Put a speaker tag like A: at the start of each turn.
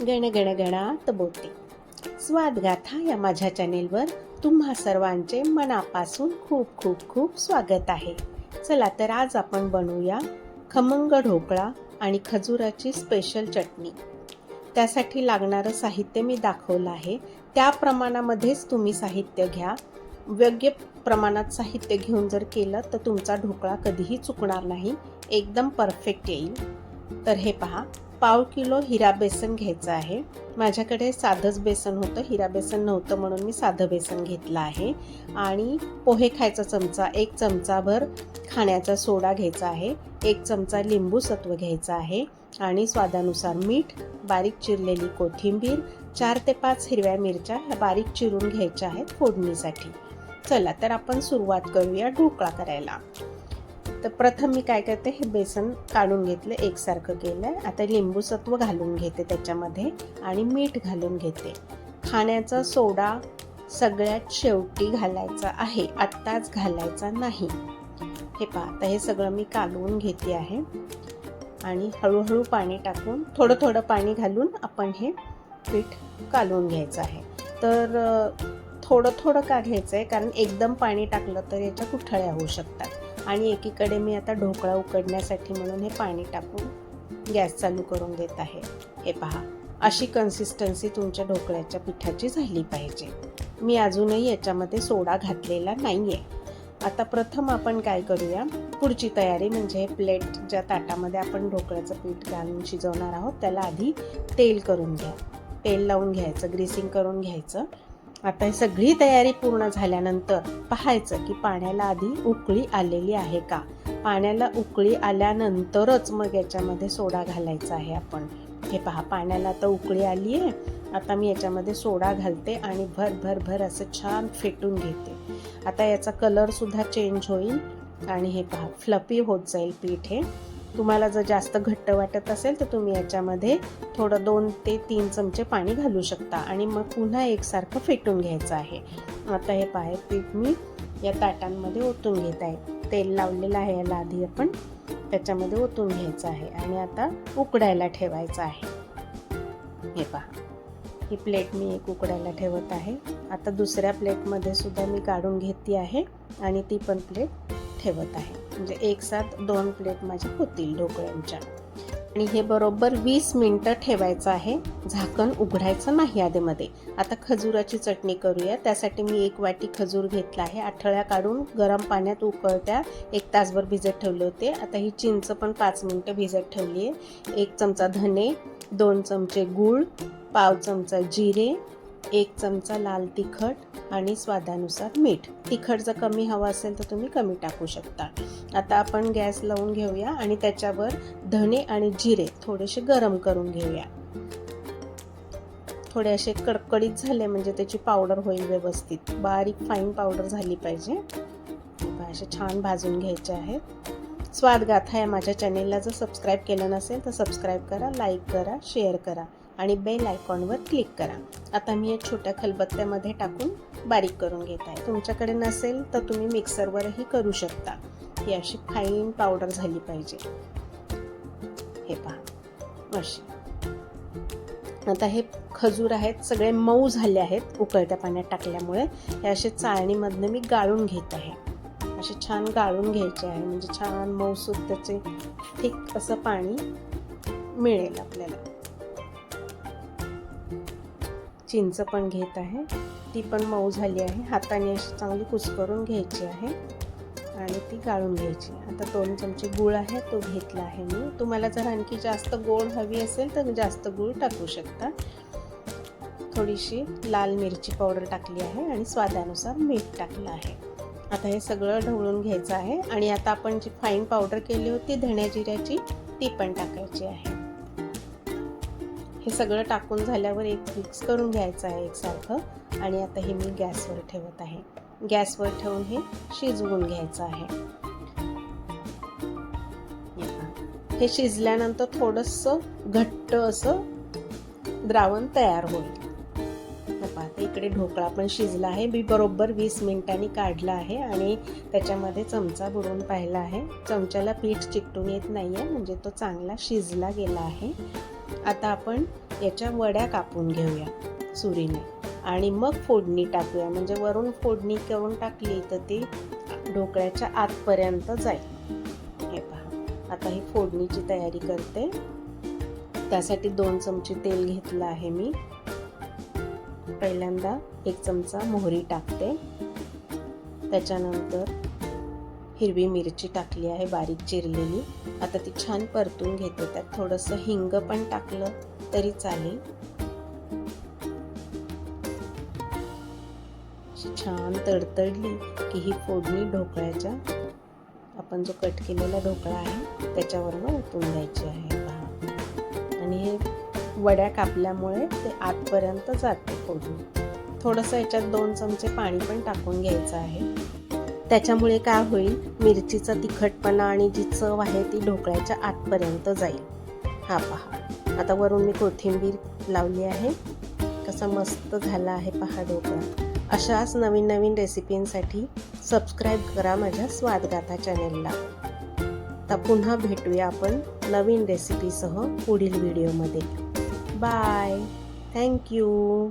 A: गण गण गणात बोते स्वादगाथा या माझ्या चॅनेलवर तुम्हा सर्वांचे मनापासून खूप खूप खूप स्वागत आहे. चला तर आज आपण बनवूया खमंग ढोकळा आणि खजुराची स्पेशल चटणी. त्यासाठी लागणारं साहित्य मी दाखवलं आहे. त्या प्रमाणामध्येच तुम्ही साहित्य घ्या. योग्य प्रमाणात साहित्य घेऊन जर केलं तर तुमचा ढोकळा कधीही चुकणार नाही. एकदम परफेक्ट येईल. तर हे पहा. पाव किलो हिरा बेसन घ्यायचं आहे. माझ्याकडे साधंच बेसन होतं. हिरा बेसन नव्हतं म्हणून मी साधं बेसन घेतलं आहे. आणि पोहे खायचा चमचा एक चमचाभर खाण्याचा सोडा घ्यायचा आहे. एक चमचा लिंबू सत्व घ्यायचा आहे. आणि स्वादानुसार मीठ बारीक चिरलेली कोथिंबीर चार ते पाच हिरव्या मिरच्या ह्या बारीक चिरून घ्यायच्या आहेत फोडणीसाठी. चला तर आपण सुरुवात करूया ढोकळा करायला. तर प्रथम मी काय करते हे बेसन काढून घेतलं एकसारखं केलं आहे आता लिंबूसत्व घालून घेते त्याच्यामध्ये आणि मीठ घालून घेते. खाण्याचा सोडा सगळ्यात शेवटी घालायचा आहे आत्ताच घालायचा नाही. हे पहा आता हे सगळं मी कालवून घेते आहे. आणि हळूहळू पाणी टाकून थोडं थोडं पाणी घालून आपण हे पीठ कालवून घ्यायचं आहे. तर थोडं थोडं का घ्यायचं आहे कारण एकदम पाणी टाकलं तर याच्या कुठळ्या होऊ शकतात. आणि एकीकडे मी आता ढोकळा उकडण्यासाठी म्हणून हे पाणी टाकून गॅस चालू करून देत आहे. हे पहा अशी कन्सिस्टन्सी तुमच्या ढोकळ्याच्या पिठाची झाली पाहिजे. मी अजूनही याच्यामध्ये सोडा घातलेला नाही आहे आता प्रथम आपण काय करूया? पुढची तयारी म्हणजे प्लेट ज्या ताटामध्ये आपण ढोकळ्याचं पीठ घालून शिजवणार आहोत त्याला आधी तेल करून घ्या. तेल लावून घ्यायचं ग्रीसिंग करून घ्यायचं. आता ही सगळी तयारी पूर्ण झाल्यानंतर पाहायचं की पाण्याला आधी उकळी आलेली आहे का? पाण्याला उकळी आल्यानंतरच मग याच्यामध्ये सोडा घालायचा आहे आपण. हे पहा पाण्याला आता उकळी आली आहे. आता मी याच्यामध्ये सोडा घालते आणि भर भर भर असं छान फेटून घेते. आता याचा कलरसुद्धा चेंज होईल. आणि हे पहा फ्लपी होत जाईल पीठ हे. तुम्हाला जर जास्त घट्ट वाटत असेल तर तुम्ही याच्यामध्ये थोडं दोन ते तीन चमचे पाणी घालू शकता. आणि मग पुन्हा एकसारखं फेटून घ्यायचं आहे. आता हे पाहे पीठ मी या ताटांमध्ये ओतून घेत आहे. तेल लावलेलं आहे याला आधी आपण त्याच्यामध्ये ओतून घ्यायचं आहे. आणि आता उकडायला ठेवायचं आहे. हे पहा. ही प्लेट मी एक उकडायला ठेवत आहे. आता दुसऱ्या प्लेटमध्ये सुद्धा मी काढून घेते आहे. आणि ती पण प्लेट ठेवत आहे. म्हणजे एक साथ दोन प्लेट माझ्या होतील ढोकळ्यांच्या. आणि हे बरोबर वीस मिनटं ठेवायचं आहे. झाकण उघडायचं नाही आधीमध्ये. आता खजुराची चटणी करूया. त्यासाठी मी एक वाटी खजूर घेतला आहे. आठळ्या काढून गरम पाण्यात उकळत्या एक तासभर भिजत ठेवले होते. आता ही चिंच पण पाच मिनटं भिजत ठेवली आहे एक चमचा धने दोन चमचे गूळ पाव चमचा जिरे एक चमचा लाल तिखट आणि स्वादानुसार मीठ. तिखट जर कमी हवं असेल तर तुम्ही कमी टाकू शकता. आता आपण गॅस लावून घेऊया आणि त्याच्यावर धणे आणि जिरे थोडेसे गरम करून घेऊया. थोडे असे कडकडीत झाले म्हणजे त्याची पावडर होईल व्यवस्थित. बारीक फाईन पावडर झाली पाहिजे. असे छान भाजून घ्यायचे आहेत. स्वादगाथा या माझ्या चॅनेलला जर सबस्क्राईब केलं नसेल तर सबस्क्राईब करा लाईक करा शेअर करा. आणि बेल आयकॉनवर क्लिक करा. आता मी एक छोट्या खलबत्त्यामध्ये टाकून बारीक करून घेत आहे. तुमच्याकडे नसेल तर तुम्ही मिक्सरवरही करू शकता. ही अशी फाईन पावडर झाली पाहिजे. हे पहा. अशी. आता हे खजूर आहेत सगळे मऊ झाले आहेत उकळत्या पाण्यात टाकल्यामुळे. हे असे चाळणीमधनं मी गाळून घेत आहे. असे छान गाळून घ्यायचे आहे. म्हणजे छान मऊसूत त्याचे ठीक असं पाणी मिळेल आपल्याला. चिंच पण घेत आहे. ती पण मऊ झाली आहे. हाताने अशी चांगली कुस्करून घ्यायची आहे आणि ती गाळून घ्यायची. आता दोन चमचे गूळ आहे तो घेतला आहे मी. तुम्हाला जर आणखी जास्त गोड हवी असेल तर जास्त गूळ टाकू शकता. थोडीशी लाल मिरची पावडर टाकली आहे आणि स्वादानुसार मीठ टाकलं आहे. आता हे सगळं ढवळून घ्यायचं आहे आणि आता आपण जी फाईन पावडर केली होती धण्या जिऱ्याची ती पण टाकायची आहे. हे सगळं टाकून झाल्यावर एक मिक्स करून घ्यायचं आहे एकसारखं. आणि आता हे मी गॅसवर ठेवत आहे. गॅसवर ठेवून हे शिजवून घ्यायचं आहे. हे शिजल्यानंतर थोडंसं घट्ट असं द्रावण तयार होईल. इकडे ढोकळा पण शिजला आहे. मी बरोबर वीस मिनिटांनी काढला आहे आणि त्याच्यामध्ये चमचा बुडवून पाहिला आहे. चमच्याला पीठ चिकटून येत नाही आहे म्हणजे तो चांगला शिजला गेला आहे. आता आपण याच्या वड्या कापून घेऊया सुरीने. आणि मग फोडणी टाकूया. म्हणजे वरून फोडणी करून टाकली तर ती ढोकळ्याच्या आतपर्यंत जाईल. हे पहा. आता ही फोडणीची तयारी करते. त्यासाठी दोन चमचे तेल घेतलं आहे मी. पहिल्यांदा एक चमचा मोहरी टाकते. त्याच्यानंतर हिरवी मिरची टाकली आहे बारीक चिरलेली. आता ती छान परतून घेते. त्यात थोडंसं हिंग पण टाकलं तरी चालेल. छान तडतडली की ही फोडणी ढोकळ्याच्या आपण जो कट केलेला ढोकळा आहे त्याच्यावरनं ओतून द्यायची आहे आणि हे वड्या कापल्यामुळे ते आतपर्यंत जाते फोडणी. थोडंसं याच्यात दोन चमचे पाणी पण टाकून घ्यायचं आहे. त्याच्यामुळे काय होईल? मिरचीचा तिखटपणा आणि जी चव आहे ती ढोकळ्याच्या आतपर्यंत जाईल. हा पहा. आता वरून मी कोथिंबीर लावली आहे. कसा मस्त झाला आहे पहा ढोकळा अशाच नवीन नवीन रेसिपींसाठी सबस्क्राईब करा माझ्या स्वादगाथा चॅनेलला. तर पुन्हा भेटूया आपण नवीन रेसिपीसह पुढील व्हिडिओमध्ये. बाय. थँक्यू